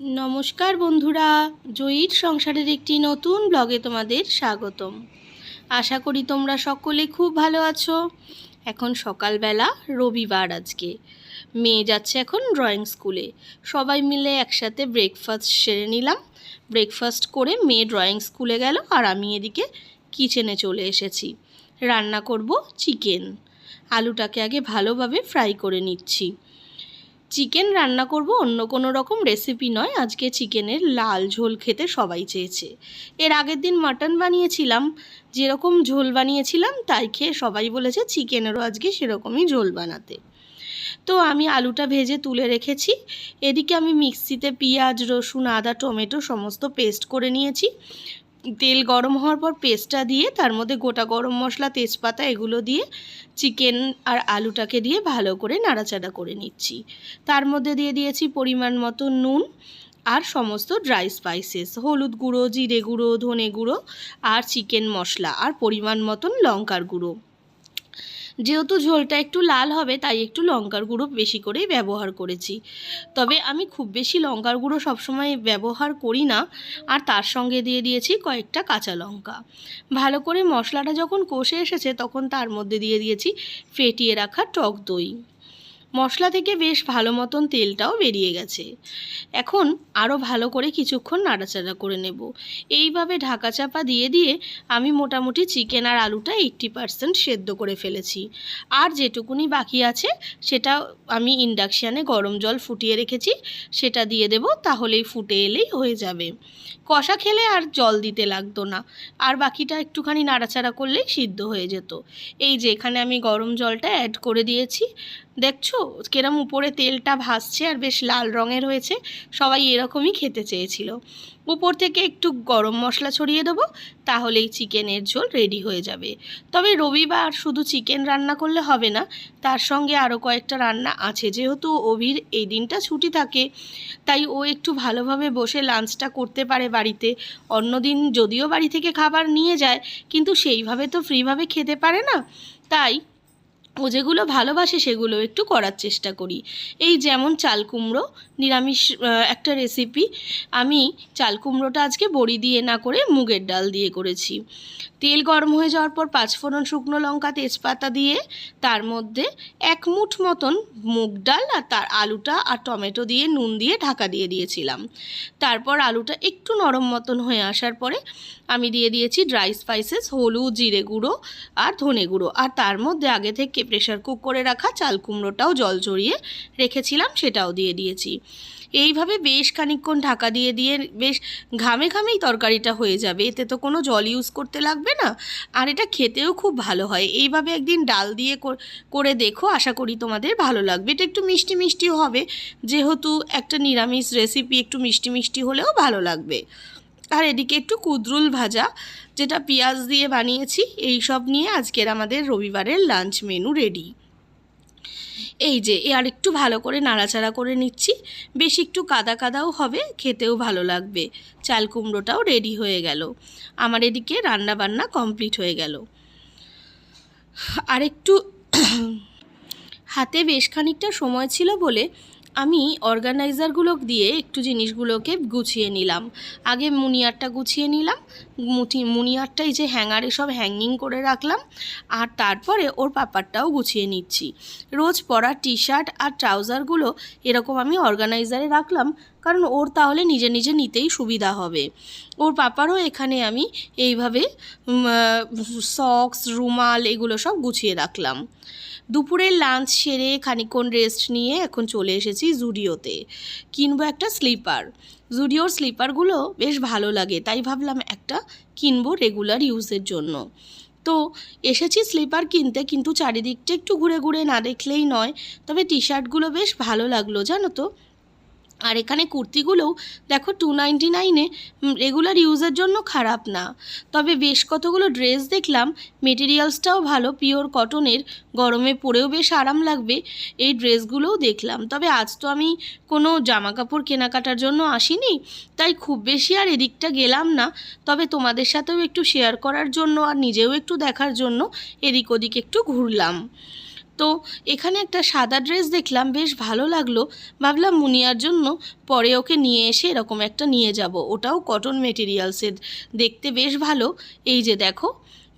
নমস্কার বন্ধুরা, জয়ীর সংসারের একটি নতুন ব্লগে তোমাদের স্বাগতম। আশা করি তোমরা সকলে খুব ভালো আছো। এখন সকালবেলা, রবিবার আজকে। মেয়ে যাচ্ছে এখন ড্রয়িং স্কুলে। সবাই মিলে একসাথে ব্রেকফাস্ট সেরে নিলাম। ব্রেকফাস্ট করে মেয়ে ড্রয়িং স্কুলে গেল আর আমি এদিকে কিচেনে চলে এসেছি। রান্না করব চিকেন। আলুটাকে আগে ভালোভাবে ফ্রাই করে নিচ্ছি। চিকেন রান্না করব অন্য কোনো রকম রেসিপি নয়। আজকে চিকেনের লাল ঝোল খেতে সবাই চেয়েছে। এর আগের দিন মাটন বানিয়েছিলাম। যেরকম ঝোল বানিয়েছিলাম, তাই খেয়ে সবাই বলেছে চিকেনেরও আজকে সেরকমই ঝোল বানাতে। তো আমি আলুটা ভেজে তুলে রেখেছি। এদিকে আমি মিক্সিতে পেঁয়াজ, রসুন, আদা, টমেটো সমস্ত পেস্ট করে নিয়েছি। তেল গরম হওয়ার পর পেস্টটা দিয়ে, তার মধ্যে গোটা গরম মশলা, তেজপাতা এগুলো দিয়ে, চিকেন আর আলুটাকে দিয়ে ভালো করে নাড়াচাড়া করে নিচ্ছি। তার মধ্যে দিয়ে দিয়েছি পরিমাণ মতো নুন আর সমস্ত ড্রাই স্পাইসেস, হলুদ গুঁড়ো, জিরে গুঁড়ো, ধনে গুঁড়ো আর চিকেন মশলা আর পরিমাণ মতন লঙ্কার গুঁড়ো। যেহেতু ঝোলটা একটু লাল হবে, তাই একটু লঙ্কার গুঁড়ো বেশি করেই ব্যবহার করেছি। তবে আমি খুব বেশি লঙ্কার গুঁড়ো সবসময় ব্যবহার করি না, আর তার সঙ্গে দিয়ে দিয়েছি কয়েকটা কাঁচা লঙ্কা। ভালো করে মশলাটা যখন কষে এসেছে, তখন তার মধ্যে দিয়ে দিয়েছি ফেটিয়ে রাখা টক দই। মশলা থেকে বেশ ভালো মতন তেলটাও বেরিয়ে গেছে। এখন আরও ভালো করে কিছুক্ষণ নাড়াচাড়া করে নেব। এইভাবে ঢাকা চাপা দিয়ে দিয়ে আমি মোটামুটি চিকেন আর আলুটা এইট্টি পারসেন্ট সেদ্ধ করে ফেলেছি। আর যেটুকুনি বাকি আছে, সেটা আমি ইন্ডাকশানে গরম জল ফুটিয়ে রেখেছি, সেটা দিয়ে দেব, তাহলেই ফুটে এলেই হয়ে যাবে। কষা খেলে আর জল দিতে লাগতো না। আর বাকিটা একটুখানি নাড়াচাড়া করলেই সিদ্ধ হয়ে যেত। এই যে এখানে আমি গরম জলটা অ্যাড করে দিয়েছি। দেখছ? কেরম উপরে তেলটা ভাসছে আর বেশ লাল রঙের হয়েছে, সবাই এরকমই খেতে চেয়েছিল। উপর থেকে একটু গরম মশলা ছড়িয়ে দেবো, তাহলেই চিকেনের ঝোল রেডি হয়ে যাবে। তবে রবিবার শুধু চিকেন রান্না করলে হবে না, তার সঙ্গে আরও কয়েকটা রান্না আছে। যেহেতু অভির এই দিনটা ছুটি থাকে, তাই ও একটু ভালোভাবে বসে লাঞ্চটা করতে পারে বাড়িতে। অন্যদিন যদিও বাড়ি থেকে খাবার নিয়ে যায়, কিন্তু সেইভাবে তো ফ্রিভাবে খেতে পারে না। তাই ও যেগুলো ভালোবাসে সেগুলো একটু করার চেষ্টা করি। এই যেমন চাল কুমড়ো, নিরামিষ একটা রেসিপি আমি চাল কুমড়োটা আজকে বড়ি দিয়ে না করে মুগের ডাল দিয়ে করেছি। তেল গরম হয়ে যাওয়ার পর পাঁচফোড়ন শুকনো লঙ্কা, তেজপাতা দিয়ে তার মধ্যে এক মুঠ মতন মুগ ডাল আর তার আলুটা আর টমেটো দিয়ে নুন দিয়ে ঢাকা দিয়ে দিয়েছিলাম। তারপর আলুটা একটু নরম মতন হয়ে আসার পরে আমি দিয়ে দিয়েছি ড্রাই স্পাইসেস হলুদ, জিরে গুঁড়ো আর ধনে গুঁড়ো। আর তার মধ্যে আগে থেকে প্রেশার কুক করে রাখা চাল কুমড়োটাও জল জড়িয়ে রেখেছিলাম, সেটাও দিয়ে দিয়েছি। এইভাবে বেশ খানিকক্ষণ ঢাকা দিয়ে দিয়ে বেশ ঘামে ঘামেই তরকারিটা হয়ে যাবে। এতে তো কোনো জল ইউজ করতে লাগবে না। আর এটা খেতেও খুব ভালো হয়। এইভাবে একদিন ডাল দিয়ে করে দেখো, আশা করি তোমাদের ভালো লাগবে। এটা একটু মিষ্টি মিষ্টিও হবে। যেহেতু একটা নিরামিষ রেসিপি একটু মিষ্টি মিষ্টি হলেও ভালো লাগবে। আর এদিকে একটু কুদরুল ভাজা, যেটা পেঁয়াজ দিয়ে বানিয়েছি, এই সব নিয়ে আজকের আমাদের রবিবারের লাঞ্চ মেনু রেডি এই যে, এ আর একটু ভালো করে নাড়াচাড়া করে নিচ্ছি, বেশ একটু কাদা কাদাও হবে, খেতেও ভালো লাগবে। চাল কুমড়োটাও রেডি হয়ে গেল। আমার এদিকে রান্না বান্না কমপ্লিট হয়ে গেল। আর একটু হাতে বেশ খানিকটা সময় ছিল বলে আমি অর্গানাইজারগুলো দিয়ে একটু জিনিসগুলোকে গুছিয়ে নিলাম। আগে মুনিয়ারটা গুছিয়ে নিলাম, মুঠি, মুনিয়ারটাই যে হ্যাঙ্গারে সব হ্যাঙ্গিং করে রাখলাম, আর তারপরে ওর পাপারটাও গুছিয়ে নিচ্ছি। রোজ পরা টি শার্ট আর ট্রাউজারগুলো এরকম আমি অর্গানাইজারে রাখলাম কারণ ওর তাহলে নিজে নিজে নিতেই সুবিধা হবে। ওর পাপারও এখানে আমি এইভাবে সক্স রুমাল এগুলো সব গুছিয়ে রাখলাম। দুপুরের লাঞ্চ সেরে খানিকক্ষণ রেস্ট নিয়ে এখন চলে এসেছি জুডিওতে কিনবো একটা স্লিপার জুডিওর স্লিপারগুলো বেশ ভালো লাগে, তাই ভাবলাম একটা কিনবো রেগুলার ইউজের জন্য। তো এসেছি স্লিপার কিনতে, কিন্তু চারিদিকটা একটু ঘুরে ঘুরে না দেখলেই নয়, তবে টি শার্টগুলো বেশ ভালো লাগল, জানো তো? আর এখানে কুর্তিগুলোও দেখো টু নাইনটি নাইনে রেগুলার ইউজের জন্য খারাপ না। তবে বেশ কতগুলো ড্রেস দেখলাম মেটেরিয়ালসটাও ভালো পিওর কটনের গরমে পরেও বেশ আরাম লাগবে, এই ড্রেসগুলোও দেখলাম। তবে আজ তো আমি কোনো জামা কাপড় কেনাকাটার জন্য আসিনি, তাই খুব বেশি আর এদিকটা গেলাম না। তবে তোমাদের সাথেও একটু শেয়ার করার জন্য আর নিজেও একটু দেখার জন্য এদিক ওদিক একটু ঘুরলাম। তো এখানে একটা সাদা ড্রেস দেখলাম, বেশ ভালো লাগল। ভাবলাম মুনিয়ার জন্য পরে ওকে নিয়ে এসে এরকম একটা নিয়ে যাব। ওটাও কটন মেটেরিয়ালসের দেখতে বেশ ভালো। এই যে দেখো,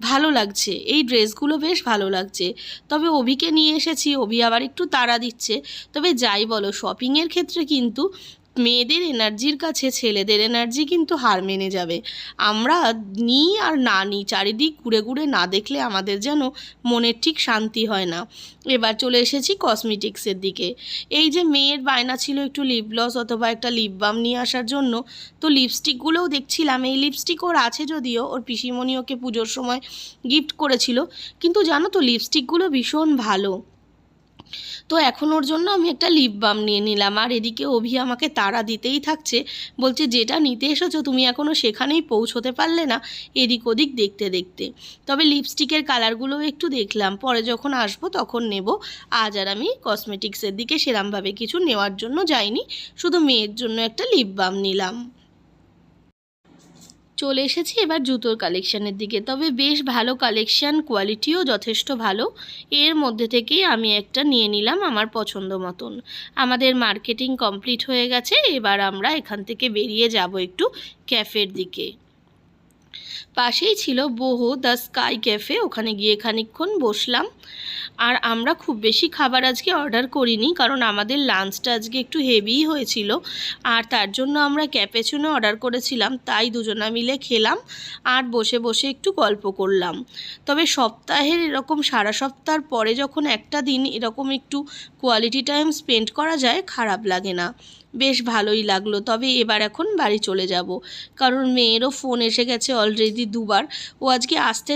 ভালো লাগছে। এই ড্রেসগুলো বেশ ভালো লাগছে। তবে অভিকে নিয়ে এসেছি। অভি আবার একটু তাড়া দিচ্ছে। তবে যাই বলো শপিংয়ের ক্ষেত্রে কিন্তু মেয়েদের এনার্জির কাছে ছেলেদের এনার্জি কিন্তু হার মেনে যাবে। আমরা নিই আর না নিই চারিদিক ঘুরে ঘুরে না দেখলে আমাদের যেন মনের ঠিক শান্তি হয় না। এবার চলে এসেছি কসমেটিক্সের দিকে। এই যে মেয়ের বায়না ছিল একটু লিপ গ্লস অথবা একটা লিপ বাম নিয়ে আসার জন্য, তো লিপস্টিকগুলোও দেখছিলাম। এই লিপস্টিক ওর আছে যদিও, ওর পিসিমণি ওকে পুজোর সময় গিফট করেছিল। কিন্তু জানো তো লিপস্টিকগুলো ভীষণ ভালো। তো এখন ওর জন্য আমি একটা লিপ বাম নিয়ে নিলাম। আর এদিকে অভি আমাকে তাড়া দিতেই থাকছে। বলছে, যেটা নিতে এসেছ তুমি এখনও সেখানেই পৌঁছতে পারলে না, এদিক ওদিক দেখতে দেখতে। তবে লিপস্টিকের কালারগুলোও একটু দেখলাম। পরে যখন আসব তখন নেব। আজ আর আমি কসমেটিক্সের দিকে সেরমভাবে কিছু নেওয়ার জন্য যাইনি। শুধু মেয়ের জন্য একটা লিপ বাম নিলাম। চলে এসেছি এবার জুতোর কালেকশানের দিকে। তবে বেশ ভালো কালেকশান কোয়ালিটিও যথেষ্ট ভালো। এর মধ্যে থেকেই আমি একটা নিয়ে নিলাম আমার পছন্দ মতন। আমাদের মার্কেটিং কমপ্লিট হয়ে গেছে, এবার আমরা এখান থেকে বেরিয়ে যাব একটু ক্যাফের দিকে। পাশেই ছিল বহু দ্য স্কাই ক্যাফে, ওখানে গিয়ে খানিকক্ষণ বসলাম। আর আমরা খুব বেশি খাবার আজকে অর্ডার করিনি, কারণ আমাদের লাঞ্চটা আজকে একটু হেভিই হয়েছিল। আর তার জন্য আমরা ক্যাপেচুনো অর্ডার করেছিলাম, তাই দুজনা মিলে খেলাম আর বসে বসে একটু গল্প করলাম। তবে সপ্তাহের এরকম সারা সপ্তাহ পরে যখন একটা দিন এরকম একটু কোয়ালিটি টাইম স্পেন্ড করা যায়, খারাপ লাগে না। বেশ ভালোই লাগল। তবে এবার এখন বাড়ি চলে যাব। কারণ মেয়েরও ফোন এসে গেছে অলরেডি দুবার। ও আজকে আসতে